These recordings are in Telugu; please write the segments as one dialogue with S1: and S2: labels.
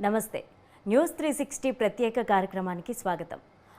S1: నమస్తే. న్యూస్ త్రీ సిక్స్టీ ప్రత్యేక కార్యక్రమానికి స్వాగతం.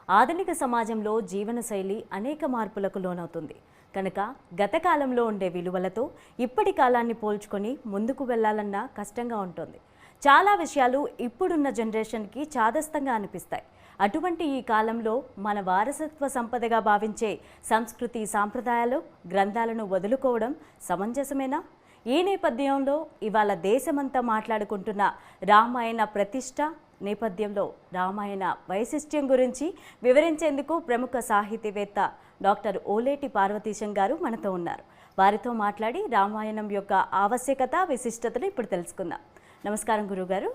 S1: ఆధునిక సమాజంలో జీవనశైలి అనేక మార్పులకు లోనవుతుంది. కనుక గత కాలంలో ఉండే విలువలతో ఇప్పటి కాలాన్ని పోల్చుకొని ముందుకు వెళ్ళాలన్నా కష్టంగా ఉంటుంది. చాలా విషయాలు ఇప్పుడున్న జనరేషన్కి చాదస్తంగా అనిపిస్తాయి. అటువంటి ఈ కాలంలో మన వారసత్వ సంపదగా భావించే సంస్కృతి సాంప్రదాయాలు గ్రంథాలను వదులుకోవడం సమంజసమేనా? ఈ నేపథ్యంలో ఇవాళ దేశమంతా మాట్లాడుకుంటున్న రామాయణ ప్రతిష్ట నేపథ్యంలో రామాయణ వైశిష్ట్యం గురించి వివరించేందుకు ప్రముఖ సాహితీవేత్త డాక్టర్ ఓలేటి పార్వతీశం గారు మనతో ఉన్నారు. వారితో మాట్లాడి రామాయణం యొక్క ఆవశ్యకత విశిష్టతను ఇప్పుడు తెలుసుకుందాం. నమస్కారం గురుగారు.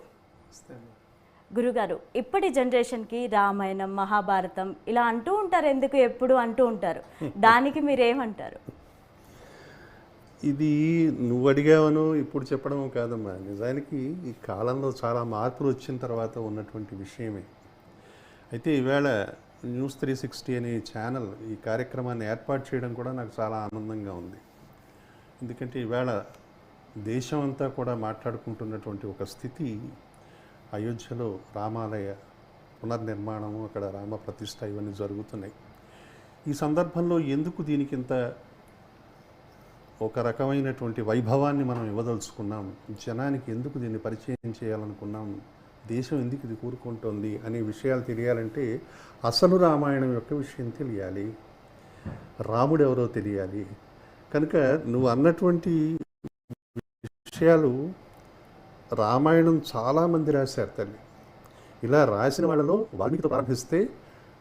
S1: గురుగారు ఇప్పటి జనరేషన్కి రామాయణం మహాభారతం ఇలా అంటూ ఉంటారు ఎందుకు ఎప్పుడు అంటూ ఉంటారు? దానికి మీరేమంటారు?
S2: ఇది నువ్వు అడిగావను ఇప్పుడు చెప్పడం కాదమ్మా. నిజానికి ఈ కాలంలో చాలా మార్పులు వచ్చిన తర్వాత ఉన్నటువంటి విషయమే. అయితే ఈవేళ న్యూస్ త్రీ సిక్స్టీ అనే ఛానల్ ఈ కార్యక్రమాన్ని ఏర్పాటు చేయడం కూడా నాకు చాలా ఆనందంగా ఉంది. ఎందుకంటే ఈవేళ దేశం అంతా కూడా మాట్లాడుకుంటున్నటువంటి ఒక స్థితి అయోధ్యలో రామాలయ పునర్నిర్మాణము అక్కడ రామ ప్రతిష్ట ఇవన్నీ జరుగుతున్నాయి. ఈ సందర్భంలో ఎందుకు దీనికి ఇంత ఒక రకమైనటువంటి వైభవాన్ని మనం ఇవ్వదలుచుకున్నాం జనానికి ఎందుకు దీన్ని పరిచయం చేయాలనుకున్నాం? దేశం ఎందుకు ఇది కూరుకుంటోంది? అనే విషయాలు తెలియాలంటే అసలు రామాయణం యొక్క విషయం తెలియాలి. రాముడు ఎవరో తెలియాలి. కనుక నువ్వు అన్నటువంటి విషయాలు రామాయణం చాలామంది రాశారు తల్లి. ఇలా రాసిన వాళ్ళలో వాల్మీకితో ప్రారంభిస్తే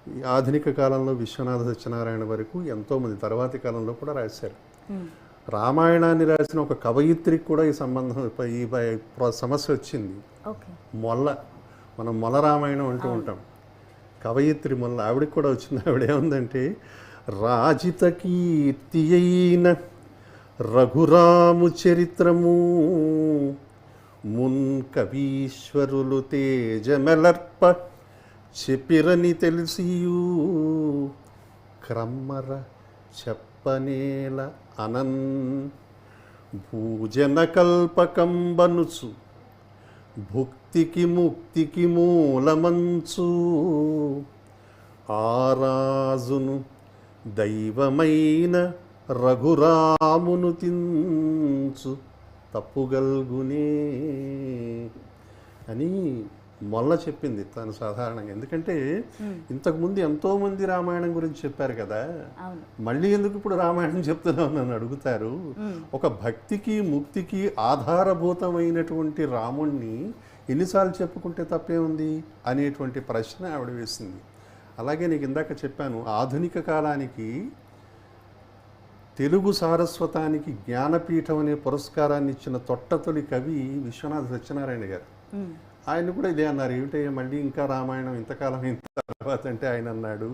S2: ఈ ఆధునిక కాలంలో విశ్వనాథ సత్యనారాయణ వరకు ఎంతోమంది తర్వాతి కాలంలో కూడా రాశారు. రామాయణాన్ని రాసిన ఒక కవయిత్రికి కూడా ఈ సంబంధం ఈ సమస్య వచ్చింది. మొల్ల మనం మొల రామాయణం అంటూ ఉంటాం. కవయిత్రి మొల్ల ఆవిడకి కూడా వచ్చింది. ఆవిడ ఏముందంటే రాజిత కీర్తి అయిన రఘురాము చరిత్రము మున్ కవీశ్వరులు తేజమెలర్ప చెప్పిరని తెలిసియు క్రమ్మర చెప్పనేల అనన్ భూజన కల్పకంబనుచు భుక్తికి ముక్తికి మూలమంచు ఆరాజును దైవమైన రఘురామును తించు తప్పుగల్గునే అని మొల్ల చెప్పింది తను సాధారణంగా. ఎందుకంటే ఇంతకుముందు ఎంతోమంది రామాయణం గురించి చెప్పారు కదా. మళ్ళీ ఎందుకు ఇప్పుడు రామాయణం చెప్తున్నావు నన్ను అడుగుతారు? ఒక భక్తికి ముక్తికి ఆధారభూతమైనటువంటి రాముణ్ణి ఎన్నిసార్లు చెప్పుకుంటే తప్పే ఉంది అనేటువంటి ప్రశ్న ఆవిడ వేసింది. అలాగే నీకు ఇందాక చెప్పాను ఆధునిక కాలానికి తెలుగు సారస్వతానికి జ్ఞానపీఠం అనే పురస్కారాన్ని ఇచ్చిన తొట్టతొలి కవి విశ్వనాథ సత్యనారాయణ గారు. ఆయన కూడా ఇదే అన్నారు. ఏమిటయ్యా మళ్ళీ ఇంకా రామాయణం ఇంతకాలం అయిన తర్వాత అంటే ఆయన అన్నాడు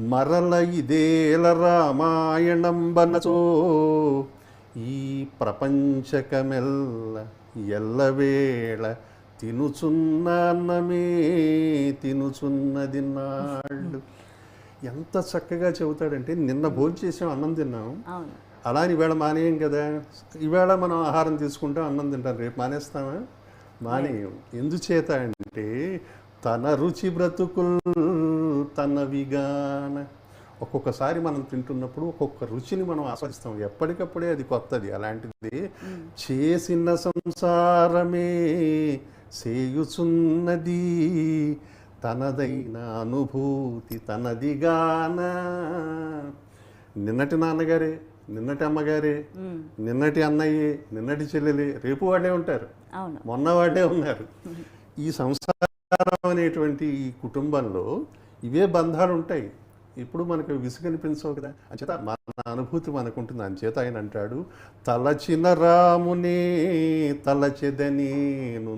S2: మరల ఇదేల రామాయణం బనచో ఈ ప్రపంచకమెల్ల ఎల్లవేళ తినుచున్న అన్నమే తినుచున్నది నాళ్ళు. ఎంత చక్కగా చెబుతాడంటే నిన్న భోంచేసాం అన్నం తిన్నాం. అలా ఈవేళ మానేయం కదా. ఈవేళ మనం ఆహారం తీసుకుంటాం అన్నం తింటాం. రేపు మానేస్తామా? మానేయం ఎందుచేత అంటే తన రుచి బ్రతుకుల్ తనవిగాన ఒక్కొక్కసారి మనం తింటున్నప్పుడు ఒక్కొక్క రుచిని మనం ఆస్వాదిస్తాం. ఎప్పటికప్పుడే అది కొత్తది. అలాంటిది చేసిన సంసారమే చేయుచున్నది. తనదైన అనుభూతి తనదిగాన నిన్నటి నాన్నగారే నిన్నటి అమ్మగారే. నిన్నటి అన్నయ్యే నిన్నటి చెల్లెలే రేపు వాళ్ళే ఉంటారు. మొన్న వాళ్ళే ఉన్నారు. ఈ సంసారం అనేటువంటి ఈ కుటుంబంలో ఇవే బంధాలు ఉంటాయి. ఇప్పుడు మనకు విసుగనిపించవు కదా. అంచేత మన అనుభూతి మనకు ఉంటుంది అంచేత ఆయన అంటాడు తలచిన రామునే తలచెదనేను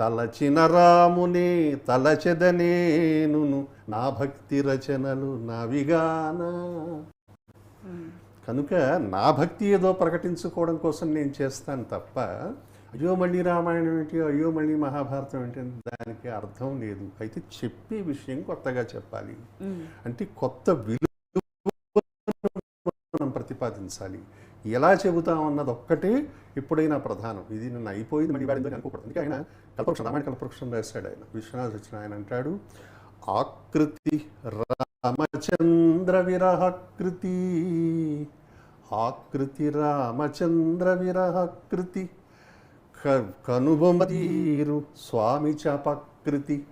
S2: తలచిన రామునే తలచెదనేను నా భక్తి రచనలు నావిగానా. కనుక నా భక్తి ఏదో ప్రకటించుకోవడం కోసం నేను చేస్తాను తప్ప అయ్యో మళ్ళీ రామాయణం ఏంటి అయ్యో మళ్ళీ మహాభారతం ఏంటి దానికి అర్థం లేదు. అయితే చెప్పే విషయం కొత్తగా చెప్పాలి. అంటే కొత్త విలువ మనం ప్రతిపాదించాలి. ఎలా చెబుతాం అన్నది ఒక్కటే ఎప్పుడైనా ప్రధానం. ఇది నిన్న అయిపోయింది మళ్ళీ అనుకోకూడదు. అందుకే ఆయన కల్పవృక్షం రామాయణ కల్పవృక్షం రాశాడు ఆయన. విశ్వనాథ సత్యనారాయణ ఆయన అంటాడు ఆకృతి రామచంద్ర విరహకృతి. ఆకృతి రామచంద్ర విరహకృతి. కనుబొమ్మతీరు స్వామి చాపకృతి.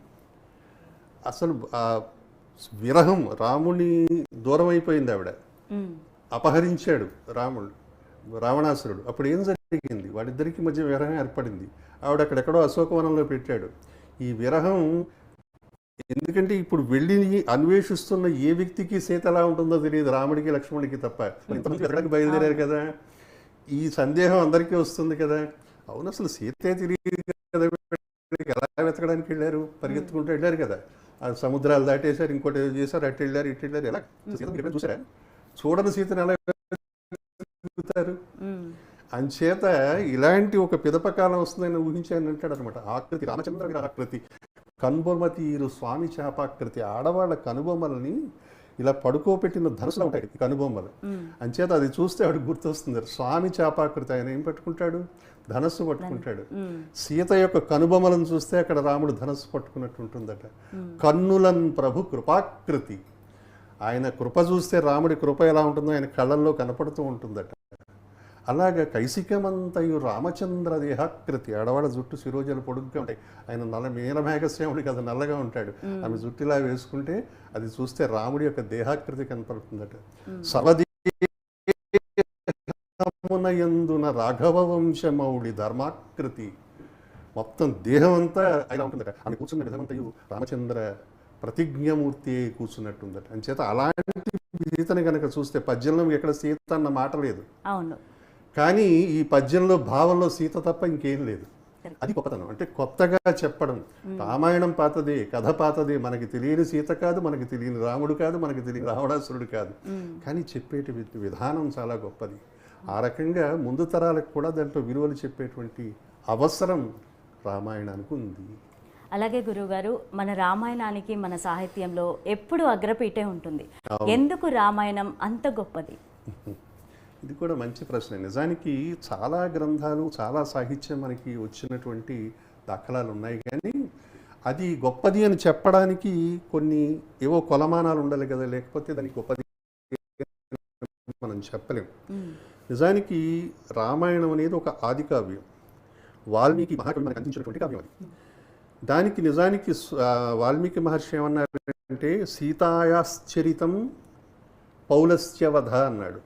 S2: అసలు విరహం రాముని దూరం అయిపోయింది ఆవిడ అపహరించాడు రాముడు రావణాసురుడు. అప్పుడు ఏం జరిగింది? వాడిద్దరికి మధ్య విరహం ఏర్పడింది. ఆవిడ అక్కడెక్కడో అశోకవనంలో పెట్టాడు. ఈ విరహం ఎందుకంటే ఇప్పుడు వెళ్ళి అన్వేషిస్తున్న ఏ వ్యక్తికి సీత ఎలా ఉంటుందో తెలియదు. రాముడికి లక్ష్మణుడికి తప్ప. మరి ఇంతమంది బయలుదేరారు కదా. ఈ సందేహం అందరికీ వస్తుంది కదా. అవును అసలు సీతే తెలియదు కదా. ఎలా వెతకడానికి వెళ్ళారు? పరిగెత్తుకుంటూ వెళ్ళారు కదా. ఆ సముద్రాలు దాటేశారు ఇంకోటి ఏదో చేశారు అటు వెళ్ళారు ఇటు వెళ్ళారు. ఎలా? చూసారా చూడని సీతను ఎలా వెతుకుతారు? అంచేత ఇలాంటి ఒక పిదపకాలం వస్తుందని ఊహించాను అంటాడు అనమాట ఆకృతి రామచంద్ర గారి ఆకృతి. కనుబొమ్మ తీరు స్వామి చాపాకృతి ఆడవాళ్ళ కనుబొమ్మలని ఇలా పడుకోబెట్టిన ధనుసులు ఉంటాయి కనుబొమ్మలు. అంచేత అది చూస్తే ఆవిడ గుర్తొస్తుంది స్వామి చాపాకృతి ఆయన ఏం పట్టుకుంటాడు? ధనస్సు పట్టుకుంటాడు. సీత యొక్క కనుబొమ్మలను చూస్తే అక్కడ రాముడు ధనస్సు పట్టుకున్నట్టు ఉంటుందట. కన్నులన్ ప్రభు కృపాకృతి. ఆయన కృప చూస్తే రాముడి కృప ఎలా ఉంటుందో ఆయన కళ్ళల్లో కనపడుతూ ఉంటుందట. అలాగ కైసికమంతయు రామచంద్ర దేహాకృతి ఆడవాళ్ళ జుట్టు శిరోజలు పొడుగ్గా ఉంటాయి. ఆయన నల్ల మీనమేఘశ్యాముడి కదా నల్లగా ఉంటాడు. ఆమె జుట్టు ఇలా వేసుకుంటే అది చూస్తే రాముడి యొక్క దేహాకృతి కనపడుతుందట. సవది రాఘవ వంశమౌళి ధర్మాకృతి. మొత్తం దేహం అంతా ఆయన ఉంటుందట. ఆమె కూర్చున్న విధమంతయు రామచంద్ర ప్రతిజ్ఞమూర్తి కూర్చున్నట్టుందట. అంచేత అలాంటి సీతని కనుక చూస్తే పద్యంలో ఎక్కడ సీత అన్న మాట లేదు.
S1: అవును.
S2: కానీ ఈ పద్యంలో భావంలో సీత తప్ప ఇంకేం లేదు. అది గొప్పతనం. అంటే కొత్తగా చెప్పడం. రామాయణం పాతదే కథ పాతదే. మనకి తెలియని సీత కాదు మనకి తెలియని రాముడు కాదు మనకి తెలియని రావణాసురుడు కాదు. కానీ చెప్పేటి విధానం చాలా గొప్పది. ఆ రకంగా ముందు తరాలకు కూడా దాంట్లో విలువలు చెప్పేటువంటి అవసరం రామాయణానికి ఉంది.
S1: అలాగే గురువుగారు మన రామాయణానికి మన సాహిత్యంలో ఎప్పుడు అగ్రపీటే ఉంటుంది. ఎందుకు రామాయణం అంత గొప్పది?
S2: ఇది కూడా మంచి ప్రశ్న. నిజానికి చాలా గ్రంథాలు చాలా సాహిత్యం మనకి వచ్చినటువంటి దాఖలాలు ఉన్నాయి. కానీ అది గొప్పది అని చెప్పడానికి కొన్ని ఏవో కొలమానాలు ఉండాలి కదా. లేకపోతే దానికి గొప్పది మనం చెప్పలేం. నిజానికి రామాయణం అనేది ఒక ఆది కావ్యం. వాల్మీకి మహాకవి మనకు అందించినటువంటి కావ్యం అది. దానికి నిజానికి వాల్మీకి మహర్షి ఏమన్నారంటే సీతాయాశ్చరితం పౌలస్త్యవధ అన్నాడు.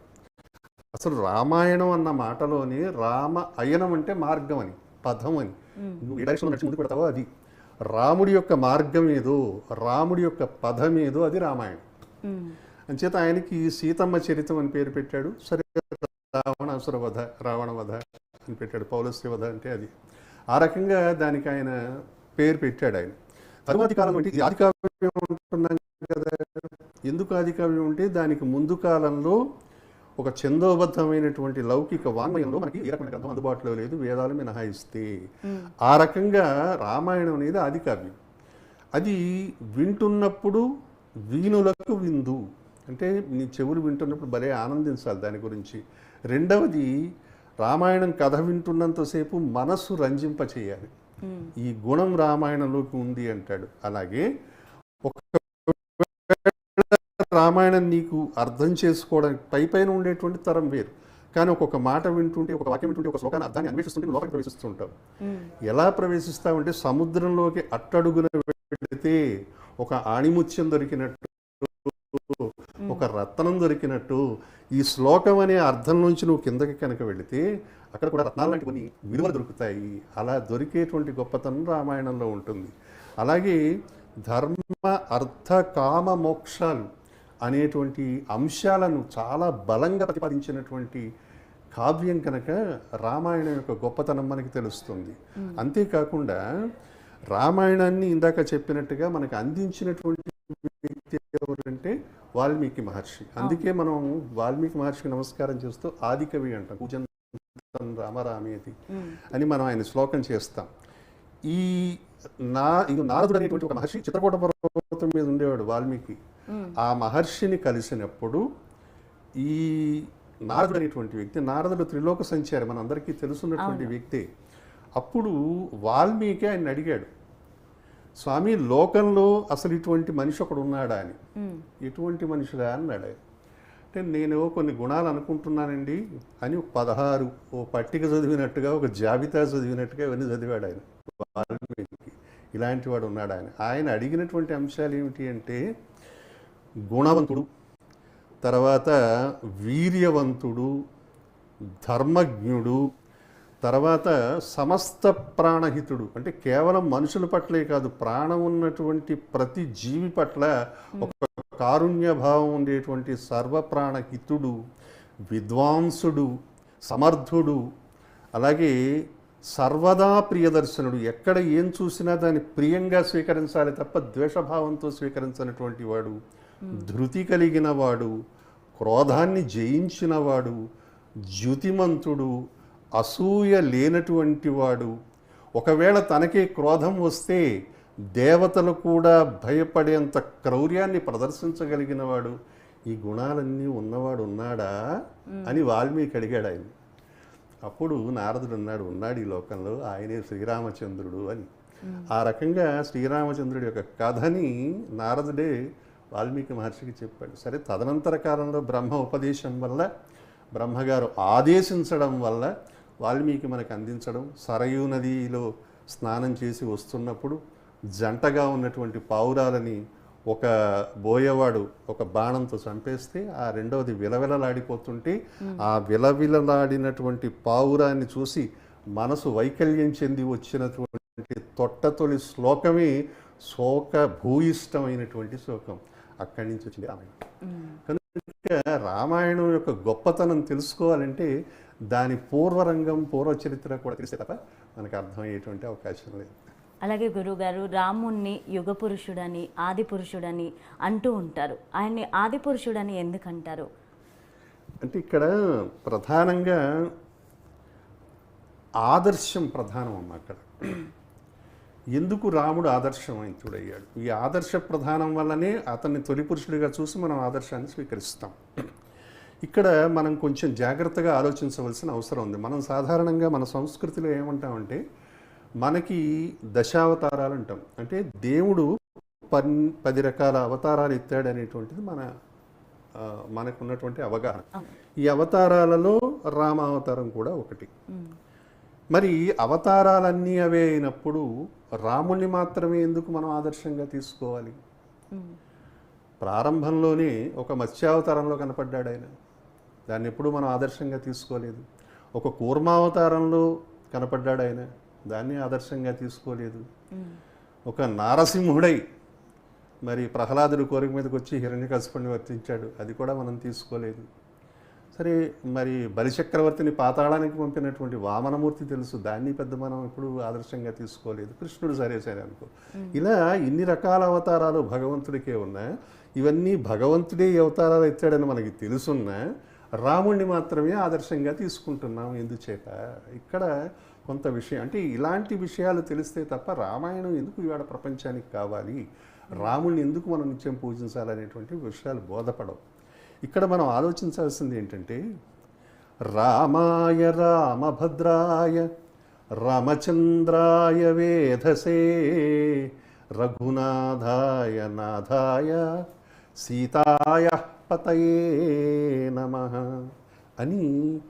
S2: అసలు రామాయణం అన్న మాటలోనే రామ అయనం అంటే మార్గం అని పదం అని. నువ్వు ఏ డైరెక్షన్లో నడిచి ముందుకు పెడతావో అది. రాముడి యొక్క మార్గం ఏదో రాముడి యొక్క పదం ఏదో అది రామాయణం. అంచేత ఆయనకి సీతమ్మ చరితం అని పేరు పెట్టాడు. సరే రావణాసుర వధ రావణ వధ అని పెట్టాడు. పౌలస్య వధ అంటే అది. ఆ రకంగా దానికి ఆయన పేరు పెట్టాడు ఆయన. తరువాతి కాలం అంటే ఇది ఆదికావ్యం ఉంటున్నాం కదా. ఎందుకు ఆదికావ్యం అంటే దానికి ముందు కాలంలో ఒక ఛందోబద్ధమైనటువంటి లౌకిక వాంగ్మయంలో మనకి ఏ రకమైన గ్రంథం అందుబాటులో లేదు వేదాలు మినహాయిస్తే. ఆ రకంగా రామాయణం అనేది ఆదికావ్యం అది వింటున్నప్పుడు వీణులకు విందు. అంటే నీ చెవులు వింటున్నప్పుడు భలే ఆనందించాలి దాని గురించి. రెండవది రామాయణం కథ వింటున్నంతసేపు మనస్సు రంజింప చేయాలి ఈ గుణం రామాయణంలోకి ఉంది అంటాడు. అలాగే ఒక రామాయణం నీకు అర్థం చేసుకోవడానికి పై పైన ఉండేటువంటి తరం వేరు. కానీ ఒక్కొక్క మాట వింటుంటే ఒక వాక్యం వింటుంటే ఒక శ్లోకాన్ని అర్థాన్ని అన్వేషిస్తుంటే లోపలికి ప్రవేశిస్తుంటావు. ఎలా ప్రవేశిస్తావంటే సముద్రంలోకి అట్టడుగున వెళితే ఒక ఆణిముత్యం దొరికినట్టు ఒక రత్నం దొరికినట్టు ఈ శ్లోకం అనే అర్థం నుంచి నువ్వు కిందకి కనుక వెళితే అక్కడ కూడా రత్నాలు లాంటి కొన్ని విలువలు దొరుకుతాయి. అలా దొరికేటువంటి గొప్పతనం రామాయణంలో ఉంటుంది. అలాగే ధర్మ అర్థ కామ మోక్షాలు అనేటువంటి అంశాలను చాలా బలంగా ప్రతిపాదించినటువంటి కావ్యం కనుక రామాయణం యొక్క గొప్పతనం మనకి తెలుస్తుంది. అంతేకాకుండా రామాయణాన్ని ఇందాక చెప్పినట్టుగా మనకు అందించినటువంటి వ్యక్తి ఎవరంటే వాల్మీకి మహర్షి. అందుకే మనం వాల్మీకి మహర్షికి నమస్కారం చేస్తూ ఆదికవి అంటాం పూజంతం రామరామేది అని మనం ఆయన శ్లోకం చేస్తాం. ఈ నా ఇది నారదుడు అనేటువంటి ఒక మహర్షి చిత్రకూట పర్వతం మీద ఉండేవాడు వాల్మీకి. ఆ మహర్షిని కలిసినప్పుడు ఈ నారదుడు అనేటువంటి వ్యక్తి నారదుడు త్రిలోక సంచారి మనందరికీ తెలుసున్నటువంటి వ్యక్తి అప్పుడు వాల్మీకి ఆయన అడిగాడు స్వామి లోకంలో అసలు ఇటువంటి మనిషి ఒకడు ఉన్నాడా అని? ఎటువంటి మనిషిరా అన్నాడు. అంటే నేను కొన్ని గుణాలు అనుకుంటున్నానండి అని పదహారు ఓ పట్టిక చదివినట్టుగా ఒక జాబితా చదివినట్టుగా ఇవన్నీ చదివాడు ఆయన. వాల్మీకి ఇలాంటి వాడు ఉన్నాడు ఆయన ఆయన అడిగినటువంటి అంశాలు ఏమిటి అంటే గుణవంతుడు. తర్వాత వీర్యవంతుడు ధర్మజ్ఞుడు తర్వాత సమస్త ప్రాణహితుడు. అంటే కేవలం మనుషుల పట్లే కాదు ప్రాణం ఉన్నటువంటి ప్రతి జీవి పట్ల ఒక కారుణ్య భావం ఉండేటువంటి సర్వప్రాణహితుడు విద్వాంసుడు సమర్థుడు అలాగే సర్వదా ప్రియదర్శనుడు. ఎక్కడ ఏం చూసినా దాన్ని ప్రియంగా స్వీకరించాలి తప్ప ద్వేషభావంతో స్వీకరించినటువంటి వాడు ధృతి కలిగిన వాడు క్రోధాన్ని జయించిన వాడు జ్యుతిమంతుడు అసూయ లేనటువంటి వాడు ఒకవేళ తనకే క్రోధం వస్తే దేవతలు కూడా భయపడేంత క్రౌర్యాన్ని ప్రదర్శించగలిగిన వాడు ఈ గుణాలన్నీ ఉన్నవాడు ఉన్నాడా అని వాల్మీకి అడిగాడు ఆయన. అప్పుడు నారదుడు ఉన్నాడు ఉన్నాడు ఈ లోకంలో ఆయనే శ్రీరామచంద్రుడు అని. ఆ రకంగా శ్రీరామచంద్రుడి యొక్క కథని నారదుడే వాల్మీకి మహర్షికి చెప్పాడు. సరే తదనంతర కాలంలో బ్రహ్మ ఉపదేశం వల్ల బ్రహ్మగారు ఆదేశించడం వల్ల వాల్మీకి మనకు అందించడం సరయూ నదిలో స్నానం చేసి వస్తున్నప్పుడు జంటగా ఉన్నటువంటి పావురాలని ఒక బోయవాడు ఒక బాణంతో చంపేస్తే ఆ రెండవది విలవిలలాడిపోతుంటే ఆ విలవిలలాడినటువంటి పావురాన్ని చూసి మనసు వైకల్యం చెంది వచ్చినటువంటి తొట్టతొలి శ్లోకమే శోక భూయిష్టమైనటువంటి శ్లోకం. అక్కడి నుంచి వచ్చింది రామాయణం. కనుక రామాయణం యొక్క గొప్పతనం తెలుసుకోవాలంటే దాని పూర్వరంగం పూర్వ చరిత్ర కూడా తెలిసే తప్ప మనకు అర్థమయ్యేటువంటి అవకాశం లేదు.
S1: అలాగే గురువుగారు రాముణ్ణి యుగ పురుషుడని ఆది పురుషుడని అంటూ ఉంటారు. ఆయన్ని ఆది పురుషుడని ఎందుకంటారు?
S2: అంటే ఇక్కడ ప్రధానంగా ఆదర్శం ప్రధానం అమ్మ అక్కడ ఎందుకు రాముడు ఆదర్శవంతుడయ్యాడు ఈ ఆదర్శ ప్రధానం వల్లనే అతన్ని తొలి పురుషుడిగా చూసి మనం ఆదర్శాన్ని స్వీకరిస్తాం. ఇక్కడ మనం కొంచెం జాగ్రత్తగా ఆలోచించవలసిన అవసరం ఉంది. మనం సాధారణంగా మన సంస్కృతిలో ఏమంటామంటే మనకి దశావతారాలు అంటాం. అంటే దేవుడు పన్ పది రకాల అవతారాలు ఎత్తాడు అనేటువంటిది మన ఆ, మనకు ఉన్నటువంటి అవగాహన ఈ అవతారాలలో రామావతారం కూడా ఒకటి. మరి అవతారాలన్నీ అవే అయినప్పుడు రాముణ్ణి మాత్రమే ఎందుకు మనం ఆదర్శంగా తీసుకోవాలి? ప్రారంభంలోనే ఒక మత్స్యావతారంలో కనపడ్డాడు ఆయన. దాన్ని ఎప్పుడు మనం ఆదర్శంగా తీసుకోలేదు. ఒక కూర్మావతారంలో కనపడ్డాడు ఆయన. దాన్ని ఆదర్శంగా తీసుకోలేదు. ఒక నారసింహుడై మరి ప్రహ్లాదుడి కోరిక మీదకి వచ్చి హిరణ్యకశిపుణ్ణి వర్తించాడు. అది కూడా మనం తీసుకోలేదు. సరే మరి బలిచక్రవర్తిని పాతాళానికి పంపినటువంటి వామనమూర్తి తెలుసు. దాన్ని పెద్ద మనం ఇప్పుడు ఆదర్శంగా తీసుకోలేదు. కృష్ణుడు సరే సరే అనుకో ఇలా ఇన్ని రకాల అవతారాలు భగవంతుడికే ఉన్నా ఇవన్నీ భగవంతుడే అవతారాలు ఎత్తాడని మనకి తెలుసున్నా రాముణ్ణి మాత్రమే ఆదర్శంగా తీసుకుంటున్నాం ఎందుచేత? ఇక్కడ కొంత విషయం అంటే ఇలాంటి విషయాలు తెలిస్తే తప్ప రామాయణం ఎందుకు ఇవాళ ప్రపంచానికి కావాలి? రాముణ్ణి ఎందుకు మనం నిత్యం పూజించాలనేటువంటి విషయాలు బోధపడవు. ఇక్కడ మనం ఆలోచించాల్సింది ఏంటంటే రామాయ రామభద్రాయ రామచంద్రాయ వేధసే రఘునాథాయ నాథాయ సీతాయ పతయే నమ అని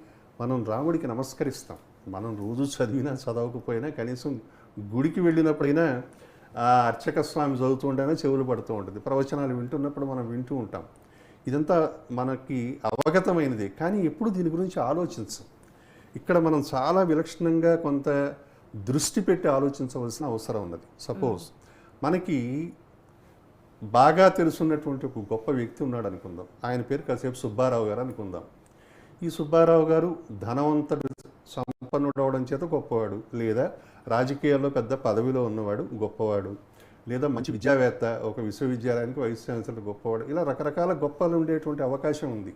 S2: మనం రాముడికి నమస్కరిస్తాం. మనం రోజు చదివినా చదవకపోయినా కనీసం గుడికి వెళ్ళినప్పుడైనా ఆ అర్చక స్వామి చదువుతుంటేనే చెవులు పడుతూ ఉంటుంది. ప్రవచనాలు వింటున్నప్పుడు మనం వింటూ ఉంటాం. ఇదంతా మనకి అవగతమైనది. కానీ ఎప్పుడు దీని గురించి ఆలోచించం. ఇక్కడ మనం చాలా విలక్షణంగా కొంత దృష్టి పెట్టి ఆలోచించవలసిన అవసరం ఉన్నది. సపోజ్ మనకి బాగా తెలుసున్నటువంటి ఒక గొప్ప వ్యక్తి ఉన్నాడు అనుకుందాం. ఆయన పేరు కాసేపు సుబ్బారావు గారు అనుకుందాం. ఈ సుబ్బారావు గారు ధనవంతుడు సంపన్నుడు అవడం చేత గొప్పవాడు లేదా రాజకీయాల్లో పెద్ద పదవిలో ఉన్నవాడు గొప్పవాడు. లేదా మంచి విద్యావేత్త ఒక విశ్వవిద్యాలయానికి వైస్ ఛాన్సలర్ గొప్పవాడు ఇలా రకరకాల గొప్పలు ఉండేటువంటి అవకాశం ఉంది.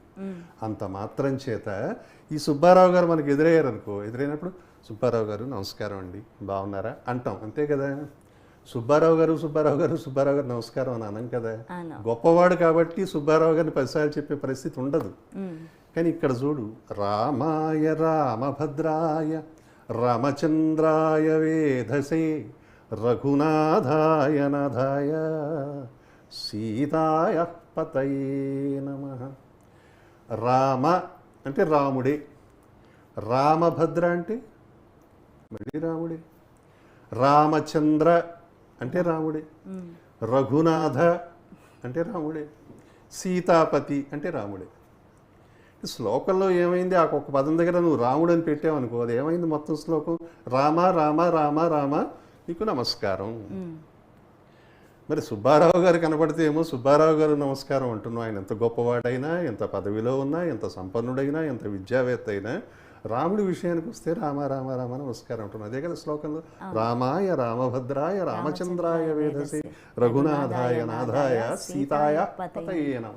S2: అంత మాత్రం చేత ఈ సుబ్బారావు గారు మనకు ఎదురయ్యారు అనుకో ఎదురైనప్పుడు సుబ్బారావు గారు నమస్కారం అండి బాగున్నారా? అంటాం. అంతే కదా? సుబ్బారావు గారు సుబ్బారావు గారు సుబ్బారావు గారు నమస్కారం అని అనం కదా. గొప్పవాడు కాబట్టి సుబ్బారావు గారిని పదిసార్లు చెప్పే పరిస్థితి ఉండదు. కానీ ఇక్కడ చూడు రామాయ రామభద్రాయ రామచంద్రాయ వేధసే రఘునాథాయ నాథాయ సీతాయ పతయే నమ. రామ అంటే రాముడే. రామభద్ర అంటే మళ్ళీ రాముడే. రామచంద్ర అంటే రాముడే. రఘునాథ అంటే రాముడే. సీతాపతి అంటే రాముడే. శ్లోకంలో ఏమైంది? ఆ ఒక్క పదం దగ్గర నువ్వు రాముడు అని పెట్టావనుకో అది ఏమైంది మొత్తం శ్లోకం? రామ రామ రామ రామ నీకు నమస్కారం. మరి సుబ్బారావు గారు కనపడితే ఏమో సుబ్బారావు గారు నమస్కారం అంటున్నాం ఆయన ఎంత గొప్పవాడైనా ఎంత పదవిలో ఉన్నా ఎంత సంపన్నుడైనా ఎంత విద్యావేత్త అయినా రాముడి విషయానికి వస్తే రామ రామ రామ నమస్కారం అంటున్నాం అదే కదా శ్లోకంలో. రామాయ రామభద్రాయ రామచంద్రాయ వేదసే రఘునాథాయ నాథాయ సీతాయ పతయే. నమ.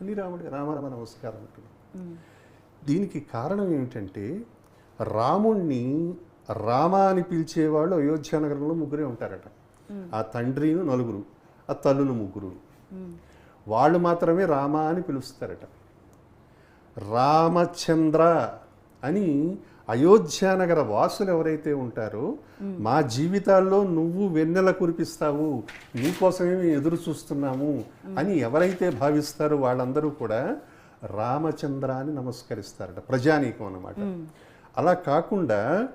S2: అని రాముడి రామ రామ నమస్కారం అంటున్నాం దీనికి కారణం ఏమిటంటే రాముణ్ణి రామ అని పిలిచేవాళ్ళు అయోధ్య నగరంలో ముగ్గురే ఉంటారట. ఆ తండ్రిను నలుగురు ఆ తల్లులు ముగ్గురు. వాళ్ళు మాత్రమే రామ అని పిలుస్తారట. రామచంద్ర అని అయోధ్యానగర వాసులు ఎవరైతే ఉంటారో మా జీవితాల్లో నువ్వు వెన్నెల కురిపిస్తావు నీకోసమే మేము ఎదురు చూస్తున్నాము అని ఎవరైతే భావిస్తారో వాళ్ళందరూ కూడా రామచంద్ర అని నమస్కరిస్తారట. ప్రజానీకం అన్నమాట. అలా కాకుండా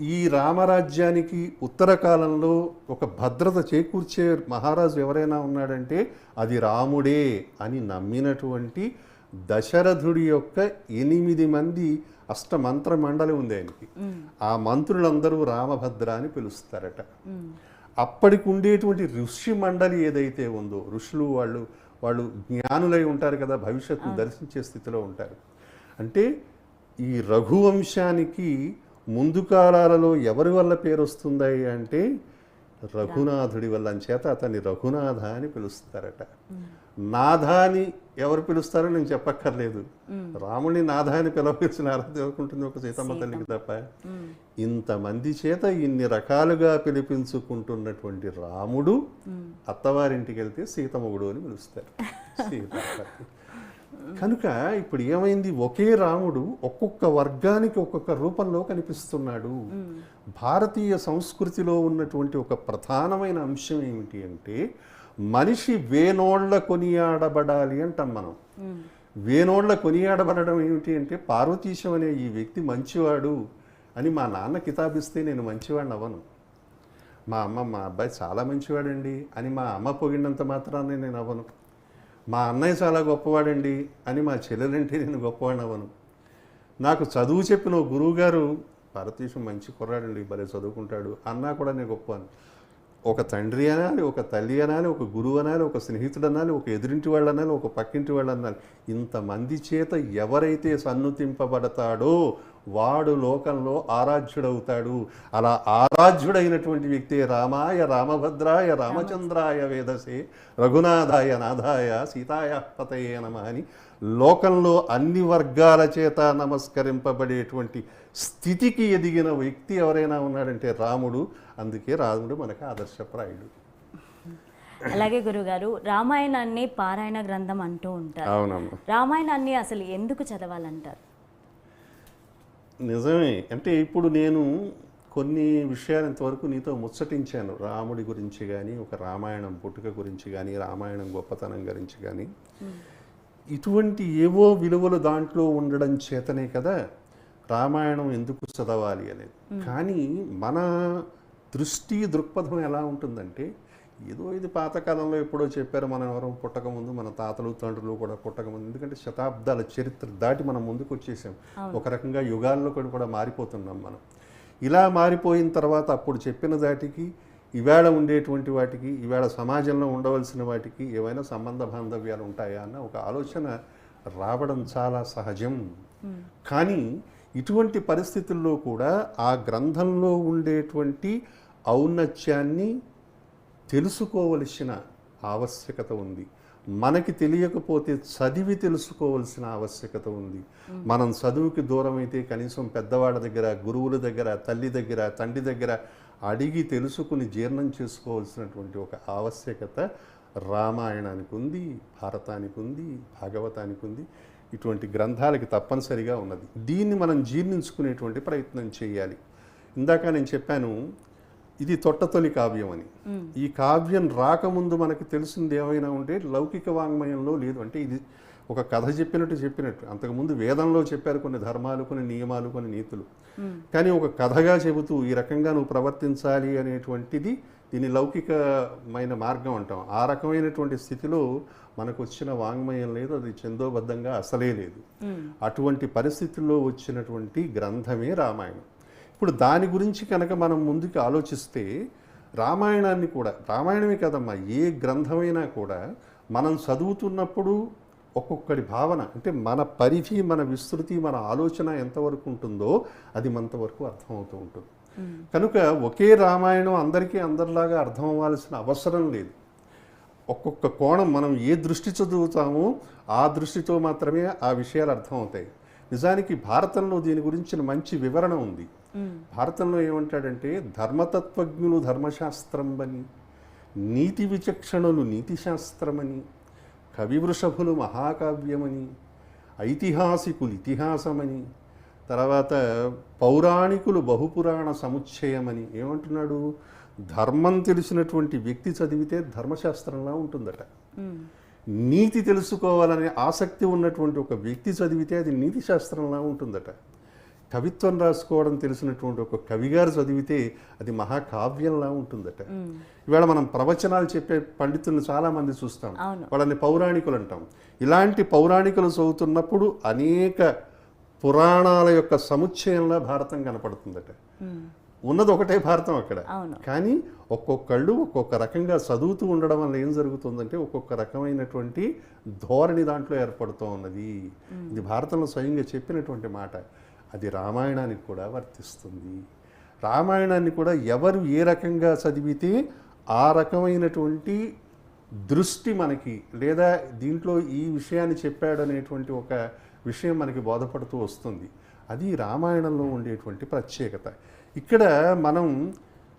S2: ఈ రామరాజ్యానికి ఉత్తర కాలంలో ఒక భద్రత చేకూర్చే మహారాజు ఎవరైనా ఉన్నాడంటే అది రాముడే అని నమ్మినటువంటి దశరథుడి యొక్క ఎనిమిది మంది అష్టమంత్ర మండలి ఉంది ఆయనకి. ఆ మంత్రులందరూ రామభద్ర అని పిలుస్తారట. అప్పటికి ఉండేటువంటి ఋషి మండలి ఏదైతే ఉందో ఋషులు వాళ్ళు వాళ్ళు జ్ఞానులై ఉంటారు కదా భవిష్యత్తును దర్శించే స్థితిలో ఉంటారు. అంటే ఈ రఘువంశానికి ముందు కాలాలలో ఎవరి వల్ల పేరు వస్తుంది అంటే రఘునాథుడి వల్ల. చేత అతన్ని రఘునాథ అని పిలుస్తారట. నాథ అని ఎవరు పిలుస్తారో నేను చెప్పక్కర్లేదు. రాముని నాథ అని పిలవలసిన అర్హత ఎవరుకుంటుంది ఒక సీతమ్మ తల్లికి తప్ప? ఇంతమంది చేత ఇన్ని రకాలుగా పిలిపించుకుంటున్నటువంటి రాముడు అత్తవారింటికి వెళ్తే సీతమ్మగుడు అని పిలుస్తారు. సీతాపతి. కనుక ఇప్పుడు ఏమైంది? ఒకే రాముడు ఒక్కొక్క వర్గానికి ఒక్కొక్క రూపంలో కనిపిస్తున్నాడు. భారతీయ సంస్కృతిలో ఉన్నటువంటి ఒక ప్రధానమైన అంశం ఏమిటి అంటే మనిషి వేనోళ్ళ కొనియాడబడాలి అంటాం మనం. వేనోళ్ళ కొనియాడబడడం ఏమిటి అంటే పార్వతీశం అనే ఈ వ్యక్తి మంచివాడు అని మా నాన్న కితాబిస్తే నేను మంచివాడిని అవ్వను. మా అమ్మ మా అబ్బాయి చాలా మంచివాడండి అని మా అమ్మ పొగిడినంత మాత్రాన్ని నేను అవ్వను. మా అన్నయ్య చాలా గొప్పవాడండి అని మా చెల్లెలంటే నేను గొప్పవాడిని అవ్వను. నాకు చదువు చెప్పిన గురువుగారు భారతదేశం మంచి కుర్రాడండి భలే చదువుకుంటాడు. అన్నా కూడా నేను గొప్ప అని. ఒక తండ్రి అనాలి ఒక తల్లి అనాలి ఒక గురువు అనాలి ఒక స్నేహితుడు అనాలి ఒక ఎదురింటి వాళ్ళు అనాలి ఒక పక్కింటి వాళ్ళు అనాలి. ఇంతమంది చేత ఎవరైతే సన్నుతింపబడతాడో వాడు లోకంలో ఆరాధ్యుడవుతాడు. అలా ఆరాధ్యుడైనటువంటి వ్యక్తి రామాయ రామభద్రాయ రామచంద్రాయ వేదసే రఘునాథాయ నాథాయ సీతాయ పతయే నమ అని లోకంలో అన్ని వర్గాల చేత నమస్కరింపబడేటువంటి స్థితికి ఎదిగిన వ్యక్తి ఎవరైనా ఉన్నాడంటే రాముడు. అందుకే రాముడు మనకు ఆదర్శప్రాయుడు.
S1: అలాగే గురుగారు రామాయణాన్ని పారాయణ గ్రంథం అంటూ ఉంటారు. రామాయణాన్ని అసలు ఎందుకు చదవాలంటారు?
S2: నిజమే. అంటే ఇప్పుడు నేను కొన్ని విషయాలు ఇంతవరకు నీతో ముచ్చటించాను. రాముడి గురించి కానీ ఒక రామాయణం పుట్టుక గురించి కానీ రామాయణం గొప్పతనం గురించి కానీ ఇటువంటి ఏవో విలువలు దాంట్లో ఉండడం చేతనే కదా రామాయణం ఎందుకు చదవాలి అనేది. కానీ మన దృష్టి దృక్పథం ఎలా ఉంటుందంటే ఏదో ఇది పాతకాలంలో ఎప్పుడో చెప్పారు మనం ఎవరో పుట్టక ముందు మన తాతలు తండ్రులు కూడా పుట్టక ముందు. ఎందుకంటే శతాబ్దాల చరిత్ర దాటి మనం ముందుకు వచ్చేసాం. ఒక రకంగా యుగాల్లో కూడా కూడా మారిపోతున్నాం మనం. ఇలా మారిపోయిన తర్వాత అప్పుడు చెప్పిన దాటికి ఇవాళ ఉండేటువంటి వాటికి ఇవాళ సమాజంలో ఉండవలసిన వాటికి ఏవైనా సంబంధ బాంధవ్యాలు ఉంటాయా అన్న ఒక ఆలోచన రావడం చాలా సహజం. కానీ ఇటువంటి పరిస్థితుల్లో కూడా ఆ గ్రంథంలో ఉండేటువంటి ఔన్నత్యాన్ని తెలుసుకోవలసిన ఆవశ్యకత ఉంది. మనకి తెలియకపోతే చదివి తెలుసుకోవలసిన ఆవశ్యకత ఉంది. మనం చదువుకి దూరం అయితే కనీసం పెద్దవాళ్ళ దగ్గర గురువుల దగ్గర తల్లి దగ్గర తండ్రి దగ్గర అడిగి తెలుసుకుని జీర్ణం చేసుకోవాల్సినటువంటి ఒక ఆవశ్యకత రామాయణానికి ఉంది భారతానికి ఉంది భాగవతానికి ఉంది. ఇటువంటి గ్రంథాలకి తప్పనిసరిగా ఉన్నది. దీన్ని మనం జీర్ణించుకునేటువంటి ప్రయత్నం చేయాలి. ఇందాక నేను చెప్పాను ఇది తొట్టతొలి కావ్యం అని. ఈ కావ్యం రాకముందు మనకు తెలిసింది ఏమైనా ఉంటే లౌకిక వాంగ్మయంలో లేదు. అంటే ఇది ఒక కథ చెప్పినట్టు చెప్పినట్టు. అంతకుముందు వేదంలో చెప్పారు కొన్ని ధర్మాలు కొన్ని నియమాలు కొన్ని నీతులు. కానీ ఒక కథగా చెబుతూ ఈ రకంగా నువ్వు ప్రవర్తించాలి అనేటువంటిది దీని లౌకికమైన మార్గం అంటాం. ఆ రకమైనటువంటి స్థితిలో మనకు వచ్చిన వాంగ్మయం లేదు అది చందోబద్ధంగా అసలే లేదు. అటువంటి పరిస్థితుల్లో వచ్చినటువంటి గ్రంథమే రామాయణం. ఇప్పుడు దాని గురించి కనుక మనం ముందుకు ఆలోచిస్తే రామాయణాన్ని కూడా రామాయణమే కదమ్మా ఏ గ్రంథమైనా కూడా మనం చదువుతున్నప్పుడు ఒక్కొక్కడి భావన అంటే మన పరిధి మన విస్తృతి మన ఆలోచన ఎంతవరకు ఉంటుందో అది మంతవరకు అర్థమవుతూ ఉంటుంది. కనుక ఒకే రామాయణం అందరికీ అందరిలాగా అర్థం అవ్వాల్సిన అవసరం లేదు. ఒక్కొక్క కోణం మనం ఏ దృష్టి చదువుతామో ఆ దృష్టితో మాత్రమే ఆ విషయాలు అర్థమవుతాయి. నిజానికి భారతంలో దీని గురించిన మంచి వివరణ ఉంది. భారతంలో ఏమంటాడంటే ధర్మతత్వజ్ఞులు ధర్మశాస్త్రం అని నీతి విచక్షణులు నీతిశాస్త్రమని కవివృషభులు మహాకావ్యమని ఐతిహాసికులు ఇతిహాసమని తర్వాత పౌరాణికులు బహుపురాణ సముచ్చయమని ఏమంటున్నాడు? ధర్మం తెలిసినటువంటి వ్యక్తి చదివితే ధర్మశాస్త్రంలా ఉంటుందట. నీతి తెలుసుకోవాలనే ఆసక్తి ఉన్నటువంటి ఒక వ్యక్తి చదివితే అది నీతి శాస్త్రంలా ఉంటుందట. కవిత్వం రాసుకోవడం తెలిసినటువంటి ఒక కవిగారు చదివితే అది మహాకావ్యంలా ఉంటుందట. ఇవాళ మనం ప్రవచనాలు చెప్పే పండితులను చాలా మంది చూస్తాం. వాళ్ళని పౌరాణికులు అంటాం. ఇలాంటి పౌరాణికులు చదువుతున్నప్పుడు అనేక పురాణాల యొక్క సముచ్చయంలా భారతం కనపడుతుందట. ఉన్నది ఒకటే భారతం అక్కడ. కానీ ఒక్కొక్కళ్ళు ఒక్కొక్క రకంగా చదువుతూ ఉండడం వల్ల ఏం జరుగుతుందంటే ఒక్కొక్క రకమైనటువంటి ధోరణి దాంట్లో ఏర్పడుతూ ఉన్నది. ఇది భారతంలో స్వయంగా చెప్పినటువంటి మాట. అది రామాయణానికి కూడా వర్తిస్తుంది. రామాయణాన్ని కూడా ఎవరు ఏ రకంగా చదివితే ఆ రకమైనటువంటి దృష్టి మనకి లేదా దీంట్లో ఈ విషయాన్ని చెప్పాడు అనేటువంటి ఒక విషయం మనకి బోధపడుతూ వస్తుంది. అది రామాయణంలో ఉండేటువంటి ప్రత్యేకత. ఇక్కడ మనం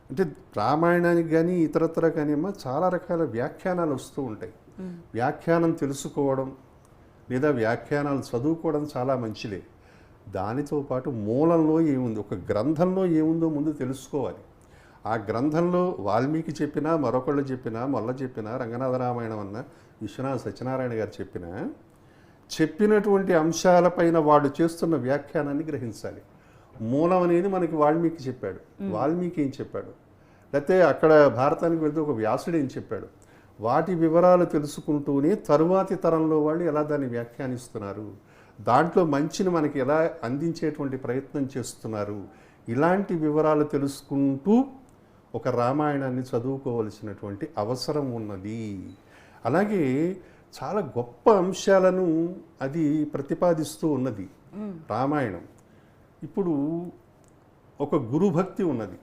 S2: అంటే రామాయణానికి కానీ ఇతరత్ర కానీ చాలా రకాల వ్యాఖ్యానాలు వస్తూ ఉంటాయి. వ్యాఖ్యానం తెలుసుకోవడం లేదా వ్యాఖ్యానాలు చదువుకోవడం చాలా మంచిదే. దానితో పాటు మూలంలో ఏముంది? ఒక గ్రంథంలో ఏముందో ముందు తెలుసుకోవాలి. ఆ గ్రంథంలో వాల్మీకి చెప్పినా మరొకళ్ళు చెప్పినా మొల్ల చెప్పినా రంగనాథ రామాయణం అన్న విశ్వనాథ సత్యనారాయణ గారు చెప్పినా చెప్పినటువంటి అంశాలపైన వాడు చేస్తున్న వ్యాఖ్యానాన్ని గ్రహించాలి. మూలం అనేది మనకి వాల్మీకి చెప్పాడు. వాల్మీకి ఏం చెప్పాడు? లేకపోతే అక్కడ భారతానికి వెళ్తే ఒక వ్యాసుడు ఏం చెప్పాడు? వాటి వివరాలు తెలుసుకుంటూనే తరువాతి తరంలో వాళ్ళు ఎలా దాన్ని వ్యాఖ్యానిస్తున్నారు? దాంట్లో మంచిని మనకి ఎలా అందించేటువంటి ప్రయత్నం చేస్తున్నారు? ఇలాంటి వివరాలు తెలుసుకుంటూ ఒక రామాయణాన్ని చదువుకోవలసినటువంటి అవసరం ఉన్నది. అలాగే చాలా గొప్ప అంశాలను అది ప్రతిపాదిస్తూ ఉన్నది రామాయణం. ఇప్పుడు ఒక గురుభక్తి ఉన్నది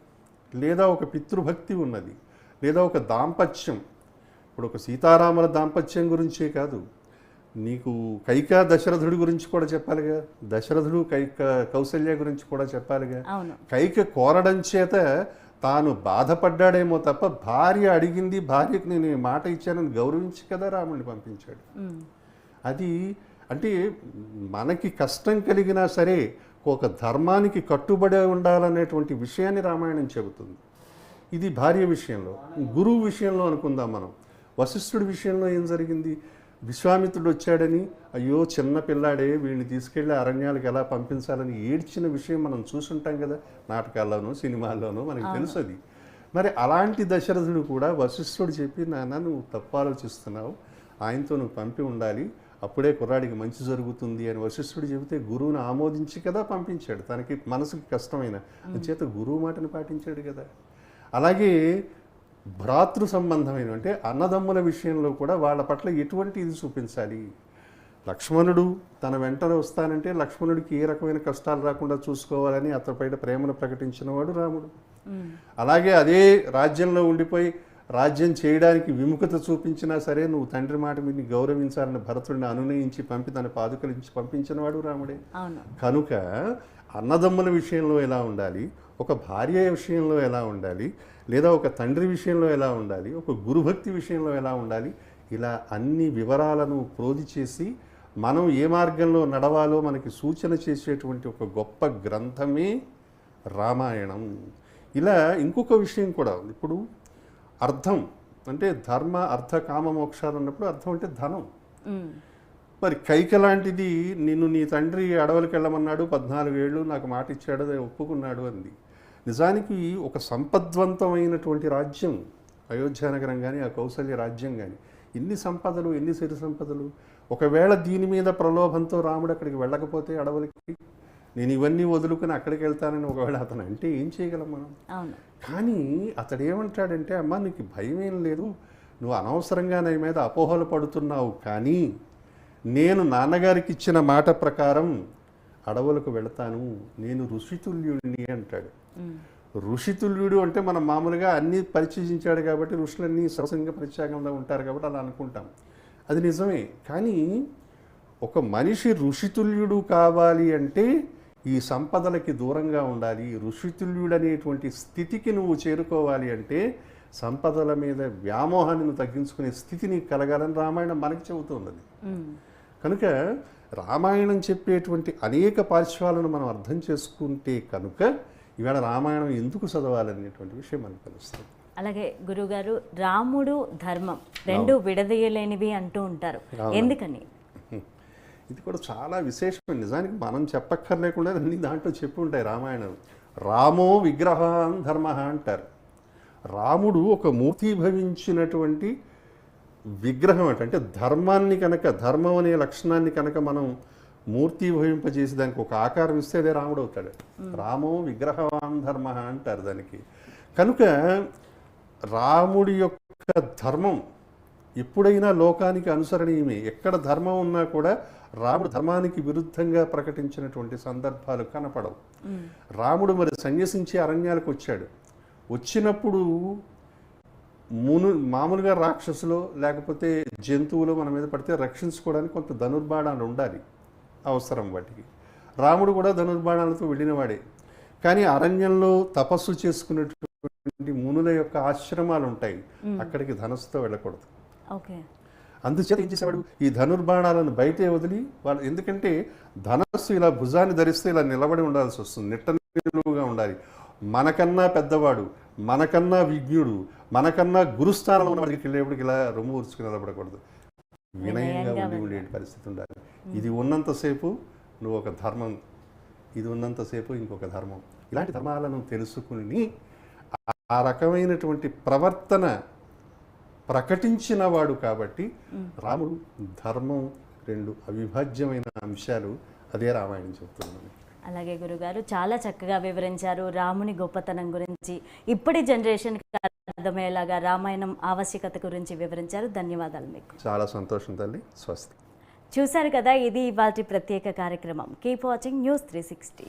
S2: లేదా ఒక పితృభక్తి ఉన్నది లేదా ఒక దాంపత్యం. ఇప్పుడు ఒక సీతారాముల దాంపత్యం గురించే కాదు. నీకు కైక దశరథుడి గురించి కూడా చెప్పాలిగా? దశరథుడు కైక కౌసల్య గురించి కూడా చెప్పాలిగా? కైక కోరడం చేత తాను బాధపడ్డాడేమో తప్ప భార్య అడిగింది భార్యకు నేను మాట ఇచ్చానని గౌరవించి కదా రాముడిని పంపించాడు. అది అంటే మనకి కష్టం కలిగినా సరే ఒక ధర్మానికి కట్టుబడి ఉండాలనేటువంటి విషయాన్ని రామాయణం చెబుతుంది. ఇది భార్య విషయంలో. గురువు విషయంలో అనుకుందాం మనం. వశిష్ఠుడి విషయంలో ఏం జరిగింది? విశ్వామిత్రుడు వచ్చాడని అయ్యో చిన్న పిల్లాడే వీడిని తీసుకెళ్ళి అరణ్యాలకు ఎలా పంపించాలని ఏడ్చిన విషయం మనం చూసుంటాం కదా నాటకాల్లోనూ సినిమాల్లోనూ మనకి తెలుసు అది. మరి అలాంటి దశరథుడు కూడా వశిష్ఠుడు చెప్పి నాన్న నువ్వు తప్పు ఆలోచిస్తున్నావు ఆయనతో నువ్వు పంపి ఉండాలి అప్పుడే కుర్రాడికి మంచి జరుగుతుంది అని వశిష్ఠుడు చెబితే గురువుని ఆమోదించి కదా పంపించాడు. తనకి మనసుకి కష్టమైన చేత గురువు మాటను పాటించాడు కదా. అలాగే భ్రాతృ సంబంధమైన అంటే అన్నదమ్ముల విషయంలో కూడా వాళ్ళ పట్ల ఎటువంటి ఇది చూపించాలి? లక్ష్మణుడు తన వెంట వస్తానంటే లక్ష్మణుడికి ఏ రకమైన కష్టాలు రాకుండా చూసుకోవాలని అతనిపైన ప్రేమను ప్రకటించిన వాడు రాముడు. అలాగే అదే రాజ్యంలో ఉండిపోయి రాజ్యం చేయడానికి విముఖత చూపించినా సరే నువ్వు తండ్రి మాట మీద గౌరవించాలని భరతుడిని అనునయించి పంపి తన పాదుకలించి పంపించిన వాడు రాముడే. కనుక అన్నదమ్ముల విషయంలో ఎలా ఉండాలి? ఒక భార్య విషయంలో ఎలా ఉండాలి? లేదా ఒక తండ్రి విషయంలో ఎలా ఉండాలి? ఒక గురుభక్తి విషయంలో ఎలా ఉండాలి? ఇలా అన్ని వివరాలను ప్రోధి చేసి మనం ఏ మార్గంలో నడవాలో మనకి సూచన చేసేటువంటి ఒక గొప్ప గ్రంథమే రామాయణం. ఇలా ఇంకొక విషయం కూడా ఉంది. ఇప్పుడు అర్థం అంటే ధర్మ అర్థ కామ మోక్షాలు అన్నప్పుడు అర్థం అంటే ధనం. మరి కైక లాంటిది నిన్ను నీ తండ్రి అడవులకు వెళ్ళమన్నాడు పద్నాలుగు ఏళ్ళు నాకు మాట ఇచ్చాడు ఒప్పుకున్నాడు అంది. నిజానికి ఒక సంపద్వంతమైనటువంటి రాజ్యం అయోధ్యానగరం కానీ ఆ కౌసల్య రాజ్యం కానీ ఎన్ని సంపదలు ఎన్ని సిరి సంపదలు? ఒకవేళ దీని మీద ప్రలోభంతో రాముడు అక్కడికి వెళ్ళకపోతే అడవులకి? నేను ఇవన్నీ వదులుకుని అక్కడికి వెళ్తానని ఒకవేళ అతను అంటే ఏం చేయగలం మనం? కానీ అతడు ఏమంటాడంటే అమ్మ నీకు భయం ఏం లేదు. నువ్వు అనవసరంగా నా మీద అపోహలు పడుతున్నావు కానీ నేను నాన్నగారికి ఇచ్చిన మాట ప్రకారం అడవులకు వెళతాను నేను ఋషితుల్యుడిని అంటాడు. ఋషితుల్యుడు అంటే మనం మామూలుగా అన్నీ పరిచయించాడు కాబట్టి ఋషులన్నీ సరసంగా పరిత్యాగంలో ఉంటారు కాబట్టి అలా అనుకుంటాం. అది నిజమే. కానీ ఒక మనిషి ఋషితుల్యుడు కావాలి అంటే ఈ సంపదలకి దూరంగా ఉండాలి. ఋషితుల్యుడు అనేటువంటి స్థితికి నువ్వు చేరుకోవాలి అంటే సంపదల మీద వ్యామోహాన్ని నువ్వు తగ్గించుకునే స్థితి నీకు కలగాలని రామాయణం మనకి చెబుతున్నది
S1: ఉమ్,
S2: కనుక రామాయణం చెప్పేటువంటి అనేక పార్శ్వాలను మనం అర్థం చేసుకుంటే కనుక ఇవాళ రామాయణం ఎందుకు చదవాలనేటువంటి విషయం మనకు తెలుస్తుంది.
S1: అలాగే గురుగారు రాముడు ధర్మం రెండు విడదీయలేనివి అంటూ ఉంటారు. ఎందుకని?
S2: ఇది కూడా చాలా విశేషం. నిజానికి మనం చెప్పక్కర్లేకుండా అన్ని దాంట్లో చెప్పి ఉంటాయి రామాయణం. రామో విగ్రహాన్ ధర్మ అంటారు. రాముడు ఒక మూర్తీభవించినటువంటి విగ్రహం అంట అంటే ధర్మాన్ని కనుక ధర్మం అనే లక్షణాన్ని కనుక మనం మూర్తీభవింపజేసి దానికి ఒక ఆకారం ఇస్తే అదే రాముడు అవుతాడు. రామో విగ్రహవాన్ ధర్మ అంటారు దానికి. కనుక రాముడి యొక్క ధర్మం ఎప్పుడైనా లోకానికి అనుసరణీయమే. ఎక్కడ ధర్మం ఉన్నా కూడా రాముడు ధర్మానికి విరుద్ధంగా ప్రకటించినటువంటి సందర్భాలు కనపడవు. రాముడు మరి సన్యసించి అరణ్యాలకు వచ్చాడు. వచ్చినప్పుడు మును మామూలుగా రాక్షసులు లేకపోతే జంతువులు మన మీద పడితే రక్షించుకోవడానికి కొంత ధనుర్బాణాలు ఉండాలి అవసరం వాటికి. రాముడు కూడా ధనుర్బాణాలతో వెళ్ళినవాడే. కానీ అరణ్యంలో తపస్సు చేసుకున్నటువంటి మునుల యొక్క ఆశ్రమాలు ఉంటాయి. అక్కడికి ధనస్సుతో వెళ్ళకూడదు.
S1: ఓకే.
S2: అందుచేత ఏం చేసేవాడు? ఈ ధనుర్బాణాలను బయటే వదిలి వాళ్ళు ఎందుకంటే ధనస్సు ఇలా భుజాన్ని ధరిస్తే ఇలా నిలబడి ఉండాల్సి వస్తుంది. నిట్ట నిలువుగా ఉండాలి. మనకన్నా పెద్దవాడు మనకన్నా విజ్ఞుడు మనకన్నా గురుస్థానంలో ఉన్న వాడికి ఇలా రొమ్ము ఊర్చుకుని నిలబడకూడదు. వినయంగా ఉండి ఉండే పరిస్థితి ఉండాలి. ఇది ఉన్నంతసేపు నువ్వు ఒక ధర్మం ఇది ఉన్నంతసేపు ఇంకొక ధర్మం. ఇలాంటి ధర్మాలను తెలుసుకుని ఆ- ఆ రకమైనటువంటి ప్రవర్తన ప్రకటించిన వాడు కాబట్టి రాముడు ధర్మం రెండు అవిభాజ్యమైన అంశాలు అదే రామాయణం చెప్తున్నాను
S1: అలాగే గురుగారు చాలా చక్కగా వివరించారు రాముని గొప్పతనం గురించి. ఇప్పటి జనరేషన్కి అర్థమయ్యేలాగా రామాయణం ఆవశ్యకత గురించి వివరించారు. ధన్యవాదాలు మీకు.
S2: చాలా సంతోషం తల్లి. స్వస్తి.
S1: చూశారు కదా ఇది ఇవాళ ప్రత్యేక కార్యక్రమం. Keep watching news three sixty